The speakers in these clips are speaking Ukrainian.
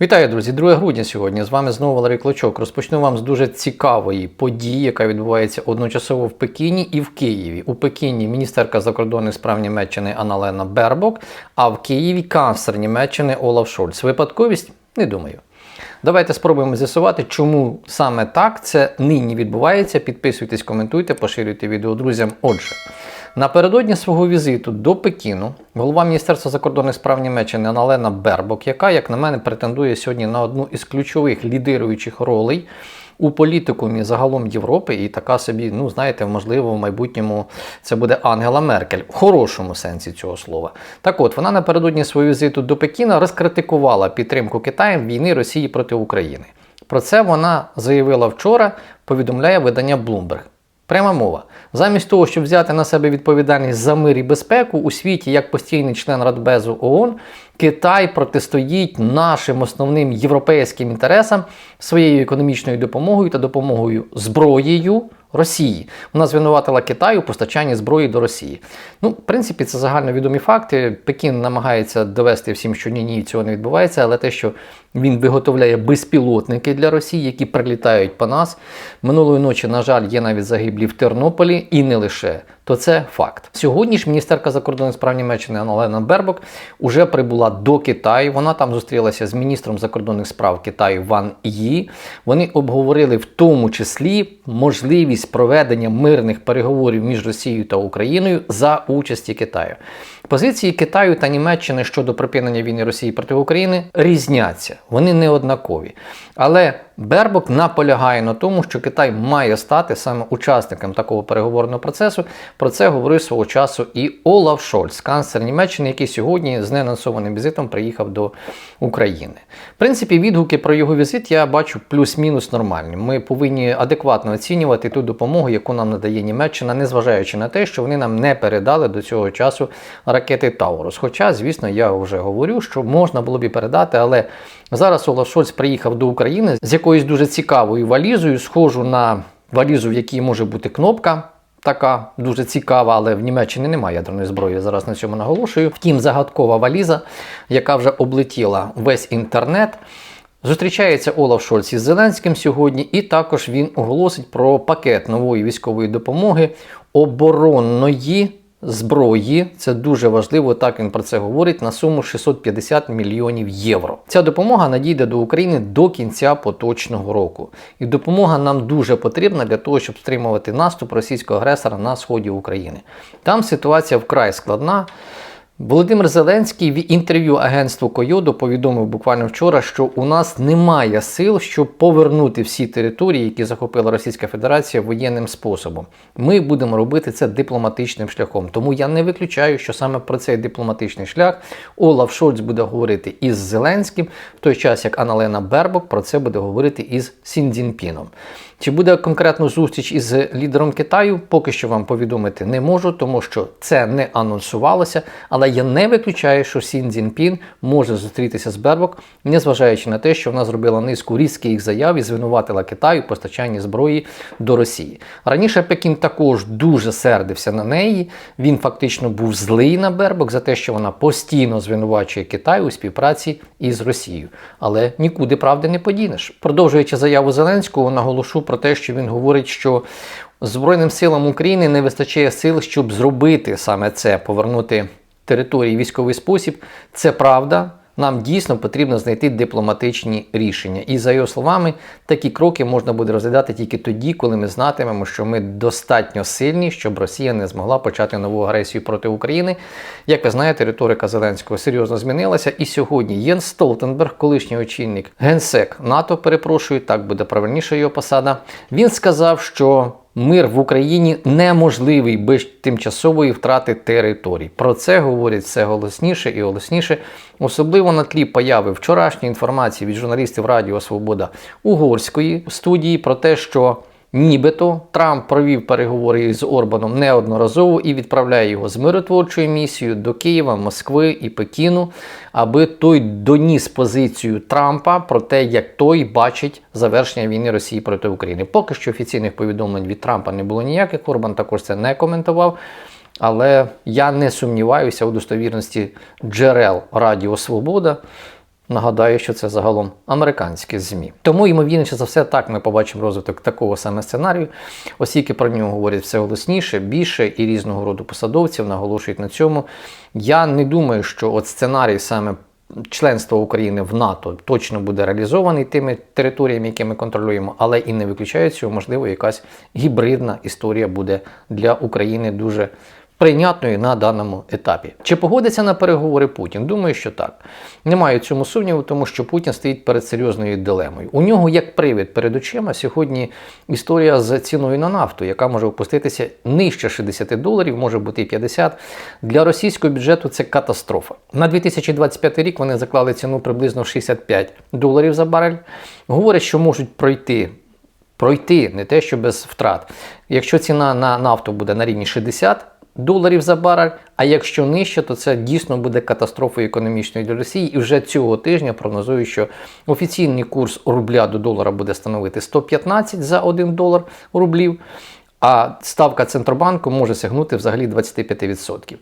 Вітаю, друзі! 2 грудня сьогодні. З вами знову Валерій Клочок. Розпочну вам з дуже цікавої події, яка відбувається одночасово в Пекіні і в Києві. У Пекіні міністерка закордонних справ Німеччини Аналена Бербок, а в Києві канцлер Німеччини Олаф Шольц. Випадковість? Не думаю. Давайте спробуємо з'ясувати, чому саме так це нині відбувається. Підписуйтесь, коментуйте, поширюйте відео друзям. Отже. Напередодні свого візиту до Пекіну голова Міністерства закордонних справ Німеччини Аналена Бербок, яка, як на мене, претендує сьогодні на одну із ключових лідируючих ролей у політикумі загалом Європи, і така собі, ну знаєте, можливо, в майбутньому це буде Ангела Меркель в хорошому сенсі цього слова. Так от вона напередодні свого візиту до Пекіна розкритикувала підтримку Китаєм війни Росії проти України. Про це вона заявила вчора, повідомляє видання Bloomberg. Пряма мова. Замість того, щоб взяти на себе відповідальність за мир і безпеку у світі як постійний член Радбезу ООН, Китай протистоїть нашим основним європейським інтересам своєю економічною допомогою та допомогою зброєю Росії. Вона звинуватила Китай у постачанні зброї до Росії. Ну, в принципі, це загальновідомі факти. Пекін намагається довести всім, що ні, ні, цього не відбувається, але те, що він виготовляє безпілотники для Росії, які прилітають по нас. Минулої ночі, на жаль, є навіть загиблі в Тернополі і не лише. То це факт. Сьогодні ж міністерка закордонних справ Німеччини Аналена Бербок уже прибула до Китаю. Вона там зустрілася з міністром закордонних справ Китаю Ван Ї. Вони обговорили в тому числі можливість проведення мирних переговорів між Росією та Україною за участі Китаю. Позиції Китаю та Німеччини щодо припинення війни Росії проти України різняться, вони не однакові. Але Бербок наполягає на тому, що Китай має стати саме учасником такого переговорного процесу. Про це говорив свого часу і Олаф Шольц, канцлер Німеччини, який сьогодні з неанонсованим візитом приїхав до України. В принципі, відгуки про його візит я бачу плюс-мінус нормальні. Ми повинні адекватно оцінювати ту допомогу, яку нам надає Німеччина, незважаючи на те, що вони нам не передали до цього часу ракети Таурус. Хоча, звісно, я вже говорю, що можна було б і передати, але зараз Олаф Шольц приїхав до України з якоюсь дуже цікавою валізою, схожу на валізу, в якій може бути кнопка. Така дуже цікава, але в Німеччині немає ядерної зброї. Зараз на цьому наголошую. Втім, загадкова валіза, яка вже облетіла весь інтернет. Зустрічається Олаф Шольц із Зеленським сьогодні, і також він оголосить про пакет нової військової допомоги оборонної зброї. Це дуже важливо, так він про це говорить, на суму 650 мільйонів євро. Ця допомога надійде до України до кінця поточного року. І допомога нам дуже потрібна для того, щоб стримувати наступ російського агресора на сході України. Там ситуація вкрай складна. Володимир Зеленський в інтерв'ю агентству Койодо повідомив буквально вчора, що у нас немає сил, щоб повернути всі території, які захопила Російська Федерація воєнним способом. Ми будемо робити це дипломатичним шляхом. Тому я не виключаю, що саме про цей дипломатичний шлях Олаф Шольц буде говорити із Зеленським, в той час як Аналена Бербок про це буде говорити із Сіндзінпіном. Чи буде конкретну зустріч із лідером Китаю, поки що вам повідомити не можу, тому що це не анонсувалося. Але я не виключаю, що Сін Цзіньпін може зустрітися з Бербок, незважаючи на те, що вона зробила низку різких заяв і звинуватила Китаю в постачанні зброї до Росії. Раніше Пекін також дуже сердився на неї. Він фактично був злий на Бербок за те, що вона постійно звинувачує Китай у співпраці із Росією. Але нікуди правди не подінеш. Продовжуючи заяву Зеленського, наголошу про те, що він говорить, що Збройним силам України не вистачає сил, щоб зробити саме це, повернути території військовий спосіб. Це правда. Нам дійсно потрібно знайти дипломатичні рішення. І за його словами, такі кроки можна буде розглядати тільки тоді, коли ми знатимемо, що ми достатньо сильні, щоб Росія не змогла почати нову агресію проти України. Як ви знаєте, риторика Зеленського серйозно змінилася. І сьогодні Єн Столтенберг, колишній очільник генсек НАТО, перепрошую, так буде правильніша його посада. Він сказав, що. Мир в Україні неможливий без тимчасової втрати територій. Про це говорять все голосніше і голосніше, особливо на тлі появи вчорашньої інформації від журналістів Радіо Свобода Угорської студії про те, що Нібито Трамп провів переговори з Орбаном неодноразово і відправляє його з миротворчою місією до Києва, Москви і Пекіну, аби той доніс позицію Трампа про те, як той бачить завершення війни Росії проти України. Поки що офіційних повідомлень від Трампа не було ніяких. Орбан також це не коментував. Але я не сумніваюся у достовірності джерел Радіо Свобода. Нагадаю, що це загалом американські ЗМІ. Тому, ймовірніше за все, так ми побачимо розвиток такого саме сценарію, оскільки про нього говорять все голосніше, більше і різного роду посадовців наголошують на цьому. Я не думаю, що от сценарій саме. Членство України в НАТО точно буде реалізований тими територіями, які ми контролюємо, але і не виключаю цього, можливо, якась гібридна історія буде для України дуже прийнятною на даному етапі. Чи погодиться на переговори Путін? Думаю, що так. Немає цьому сумніву, тому що Путін стоїть перед серйозною дилемою. У нього як привід перед очима сьогодні історія з ціною на нафту, яка може опуститися нижче 60 доларів, може бути і 50. Для російського бюджету це катастрофа. На 2025 рік вони заклали ціну приблизно 65 доларів за барель. Говорять, що можуть пройти. Пройти не те, що без втрат. Якщо ціна на нафту буде на рівні 60 доларів за барель, а якщо нижче, то це дійсно буде катастрофою економічною для Росії. І вже цього тижня прогнозую, що офіційний курс рубля до долара буде становити 115 за 1 долар рублів. А ставка Центробанку може сягнути взагалі 25%.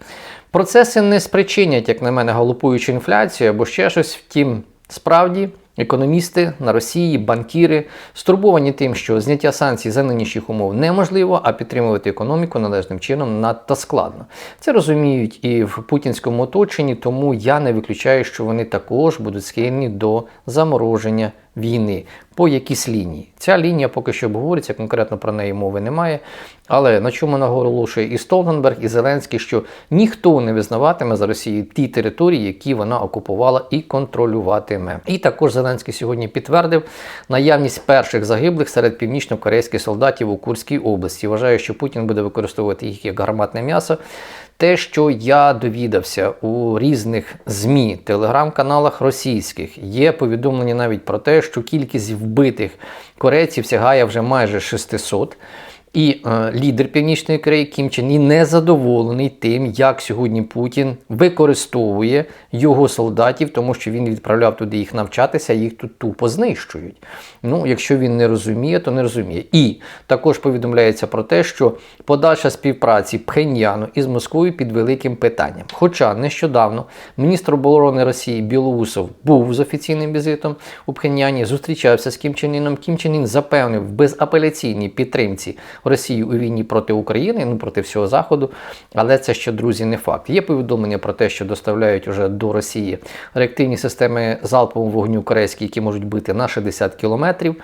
Процеси не спричинять, як на мене, галопуючу інфляцію або ще щось. Втім, справді. Економісти на Росії, банкіри стурбовані тим, що зняття санкцій за нинішніх умов неможливо, а підтримувати економіку належним чином надто складно. Це розуміють і в путінському оточенні, тому я не виключаю, що вони також будуть схильні до замороження війни по якійсь лінії. Ця лінія поки що обговорюється, конкретно про неї мови немає. Але на чому наголошує і Столтенберг, і Зеленський, що ніхто не визнаватиме за Росією ті території, які вона окупувала і контролюватиме. І також Зеленський сьогодні підтвердив наявність перших загиблих серед північно-корейських солдатів у Курській області. Вважаю, що Путін буде використовувати їх як гарматне м'ясо. Те, що я довідався у різних ЗМІ, телеграм-каналах російських, є повідомлення навіть про те, що кількість вбитих корейців сягає вже майже 600. І е, лідер Північної Кореї Кім Чен Ін не задоволений тим, як сьогодні Путін використовує його солдатів, тому що він відправляв туди їх навчатися, їх тут тупо знищують. Ну, якщо він не розуміє, то не розуміє. І також повідомляється про те, що подальша співпраці Пхеньяну із Москвою під великим питанням. Хоча нещодавно міністр оборони Росії Білоусов був з офіційним візитом у Пхеньяні, зустрічався з Кім Чен Іном. Кім Чен Ін запевнив в безапеляційній підтримці. Росії у війні проти України, ну проти всього Заходу. Але це ще, друзі, не факт. Є повідомлення про те, що доставляють уже до Росії реактивні системи залпового вогню корейські, які можуть бити на 60 кілометрів.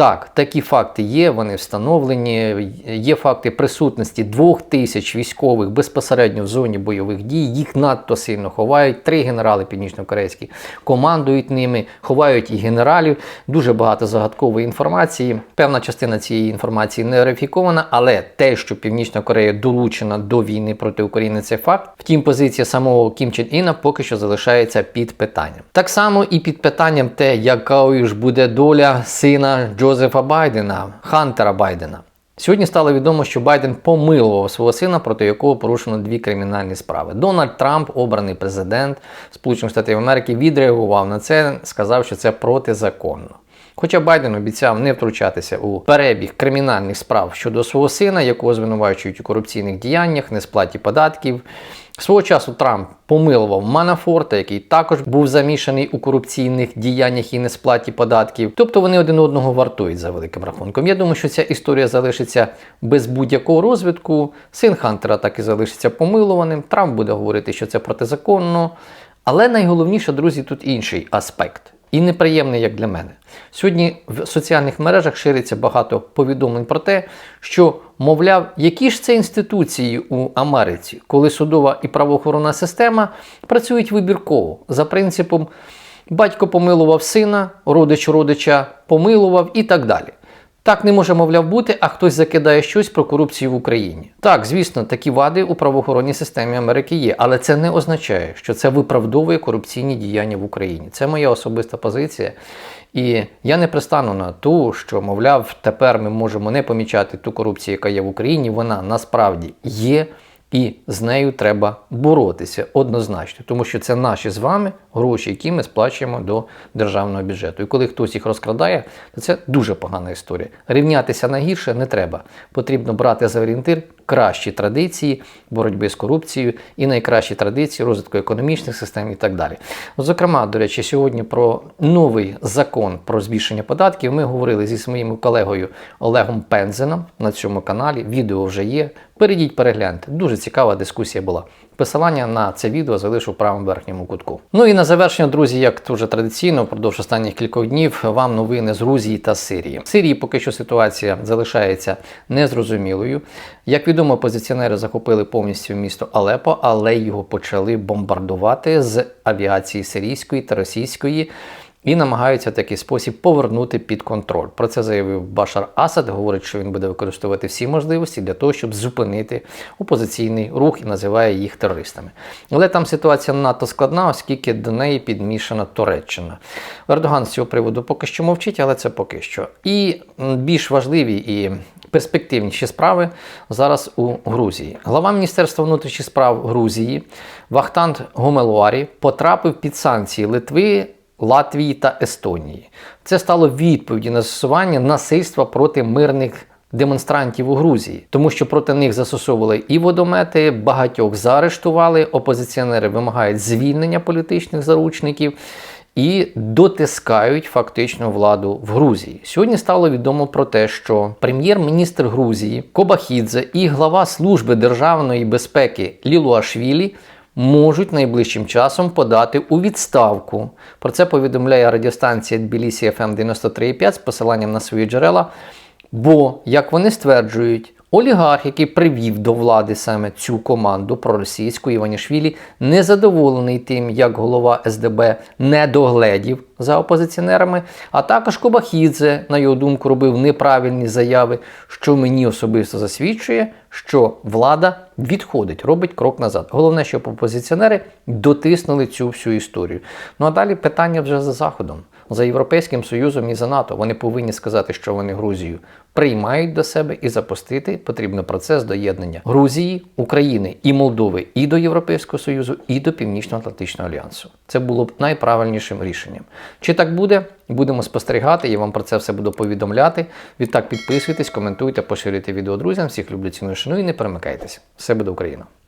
Так, такі факти є, вони встановлені. Є факти присутності двох тисяч військових безпосередньо в зоні бойових дій. Їх надто сильно ховають. Три генерали північно-корейські командують ними, ховають і генералів. Дуже багато загадкової інформації. Певна частина цієї інформації не верифікована, але те, що Північна Корея долучена до війни проти України, це факт. Втім, позиція самого Кім Чен Іна поки що залишається під питанням. Так само і під питанням те, якою ж буде доля сина Джо. Джозефа Байдена, Хантера Байдена. Сьогодні стало відомо, що Байден помилував свого сина, проти якого порушено дві кримінальні справи. Дональд Трамп, обраний президент Сполучених Штатів Америки, відреагував на це, сказав, що це протизаконно. Хоча Байден обіцяв не втручатися у перебіг кримінальних справ щодо свого сина, якого звинувачують у корупційних діяннях, несплаті податків. Свого часу Трамп помилував Манафорта, який також був замішаний у корупційних діяннях і несплаті податків. Тобто вони один одного вартують за великим рахунком. Я думаю, що ця історія залишиться без будь-якого розвитку. Син Хантера так і залишиться помилуваним. Трамп буде говорити, що це протизаконно. Але найголовніше, друзі, тут інший аспект. І неприємний, як для мене. Сьогодні в соціальних мережах шириться багато повідомлень про те, що, мовляв, які ж це інституції у Америці, коли судова і правоохоронна система працюють вибірково за принципом батько помилував сина, родич родича помилував і так далі. Так не може, мовляв, бути, а хтось закидає щось про корупцію в Україні. Так, звісно, такі вади у правоохоронній системі Америки є, але це не означає, що це виправдовує корупційні діяння в Україні. Це моя особиста позиція. І я не пристану на ту, що, мовляв, тепер ми можемо не помічати ту корупцію, яка є в Україні. Вона насправді є. І з нею треба боротися однозначно, тому що це наші з вами гроші, які ми сплачуємо до державного бюджету. І коли хтось їх розкрадає, то це дуже погана історія. Рівнятися на гірше не треба. Потрібно брати за орієнтир кращі традиції боротьби з корупцією і найкращі традиції розвитку економічних систем і так далі. Ну, Зокрема, до речі, сьогодні про новий закон про збільшення податків ми говорили зі своїм колегою Олегом Пензеном на цьому каналі. Відео вже є. Перейдіть, перегляньте. Дуже цікава дискусія була. Посилання на це відео залишу в правому верхньому кутку. Ну і на завершення, друзі, як дуже традиційно, впродовж останніх кількох днів вам новини з Грузії та Сирії. В Сирії поки що ситуація залишається незрозумілою. Як відомо, опозиціонери захопили повністю місто Алепо, але його почали бомбардувати з авіації сирійської та російської. І намагаються в такий спосіб повернути під контроль. Про це заявив Башар Асад. Говорить, що він буде використовувати всі можливості для того, щоб зупинити опозиційний рух і називає їх терористами. Але там ситуація надто складна, оскільки до неї підмішана Туреччина. Ердоган з цього приводу поки що мовчить, але це поки що. І більш важливі і перспективніші справи зараз у Грузії. Глава Міністерства внутрішніх справ Грузії Вахтанг Гомелуарі потрапив під санкції Литви. Латвії та Естонії. Це стало відповіді на застосування насильства проти мирних демонстрантів у Грузії, тому що проти них застосовували і водомети, багатьох заарештували. Опозиціонери вимагають звільнення політичних заручників. І дотискають фактично владу в Грузії. Сьогодні стало відомо про те, що прем'єр-міністр Грузії Кобахідзе і глава служби державної безпеки Лілуашвілі можуть найближчим часом подати у відставку. Про це повідомляє радіостанція Тбілісі FM 93.5 з посиланням на свої джерела. Бо, як вони стверджують, олігарх, який привів до влади саме цю команду проросійську Іванішвілі, незадоволений тим, як голова СДБ не догледів за опозиціонерами, а також Кобахідзе, на його думку, робив неправильні заяви, що мені особисто засвідчує, що влада відходить, робить крок назад. Головне, щоб опозиціонери дотиснули цю всю історію. Ну а далі питання вже за Заходом, за Європейським Союзом і за НАТО. Вони повинні сказати, що вони Грузію приймають до себе і запустити потрібно процес доєднання Грузії, України і Молдови і до Європейського Союзу, і до Північно-Атлантичного альянсу. Це було б найправильнішим рішенням. Чи так буде? Будемо спостерігати, я вам про це все буду повідомляти. Відтак підписуйтесь, коментуйте, поширюйте відео друзям. Всіх люблю ціную шаную і не перемикайтеся. Все буде Україна!